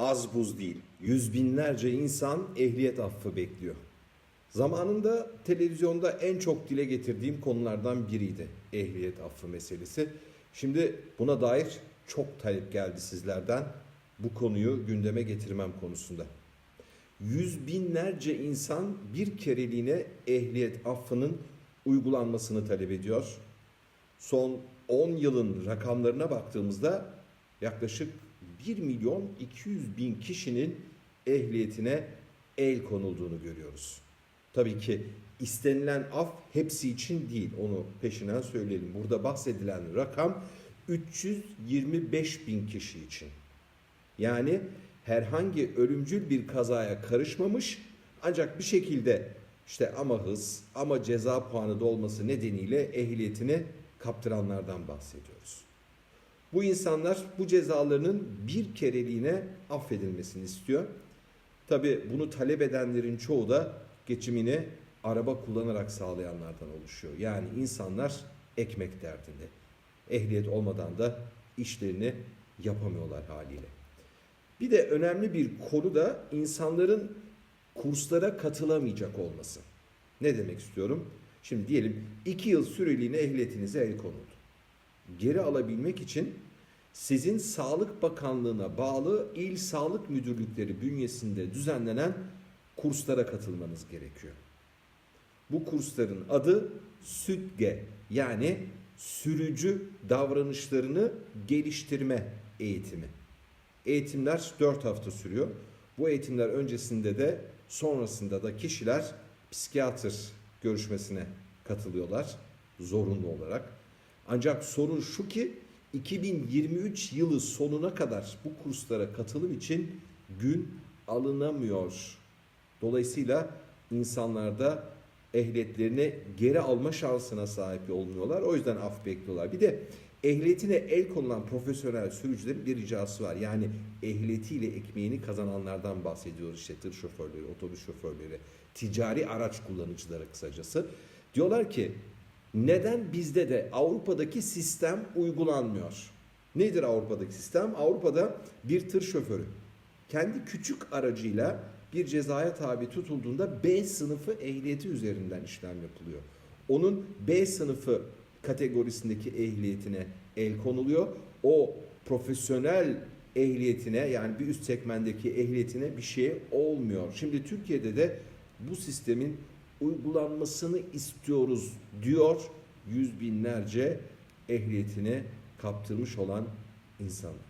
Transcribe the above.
Az buz değil. Yüz binlerce insan ehliyet affı bekliyor. Zamanında televizyonda en çok dile getirdiğim konulardan biriydi ehliyet affı meselesi. Şimdi buna dair çok talep geldi sizlerden bu konuyu gündeme getirmem konusunda. Yüz binlerce insan bir kereliğine ehliyet affının uygulanmasını talep ediyor. Son 10 yılın rakamlarına baktığımızda yaklaşık 1 milyon 200 bin kişinin ehliyetine el konulduğunu görüyoruz. Tabii ki istenilen af hepsi için değil onu peşinden söyleyelim. Burada bahsedilen rakam 325 bin kişi için. Yani herhangi ölümcül bir kazaya karışmamış ancak bir şekilde işte ama hız ama ceza puanı da olması nedeniyle ehliyetini kaptıranlardan bahsediyoruz. Bu insanlar bu cezalarının bir kereliğine affedilmesini istiyor. Tabi bunu talep edenlerin çoğu da geçimini araba kullanarak sağlayanlardan oluşuyor. Yani insanlar ekmek derdinde. Ehliyet olmadan da işlerini yapamıyorlar haliyle. Bir de önemli bir konu da insanların kurslara katılamayacak olması. Ne demek istiyorum? Şimdi diyelim 2 yıl süreliğine ehliyetinize el konuldu. Geri alabilmek için sizin Sağlık Bakanlığı'na bağlı il sağlık müdürlükleri bünyesinde düzenlenen kurslara katılmanız gerekiyor. Bu kursların adı SÜTGE yani sürücü davranışlarını geliştirme eğitimi. Eğitimler 4 hafta sürüyor. Bu eğitimler öncesinde de sonrasında da kişiler psikiyatr görüşmesine katılıyorlar zorunlu olarak. Ancak sorun şu ki 2023 yılı sonuna kadar bu kurslara katılım için gün alınamıyor. Dolayısıyla insanlar da ehliyetlerini geri alma şansına sahip olmuyorlar. O yüzden af bekliyorlar. Bir de ehliyetine el konulan profesyonel sürücülerin bir ricası var. Yani ehliyetiyle ekmeğini kazananlardan bahsediyoruz. İşte tır şoförleri, otobüs şoförleri, ticari araç kullanıcıları kısacası. Diyorlar ki neden bizde de Avrupa'daki sistem uygulanmıyor? Nedir Avrupa'daki sistem? Avrupa'da bir tır şoförü kendi küçük aracıyla bir cezaya tabi tutulduğunda B sınıfı ehliyeti üzerinden işlem yapılıyor. Onun B sınıfı kategorisindeki ehliyetine el konuluyor. O profesyonel ehliyetine yani bir üst segmendeki ehliyetine bir şey olmuyor. Şimdi Türkiye'de de bu sistemin uygulanmasını istiyoruz diyor yüz binlerce ehliyetini kaptırmış olan insanlar.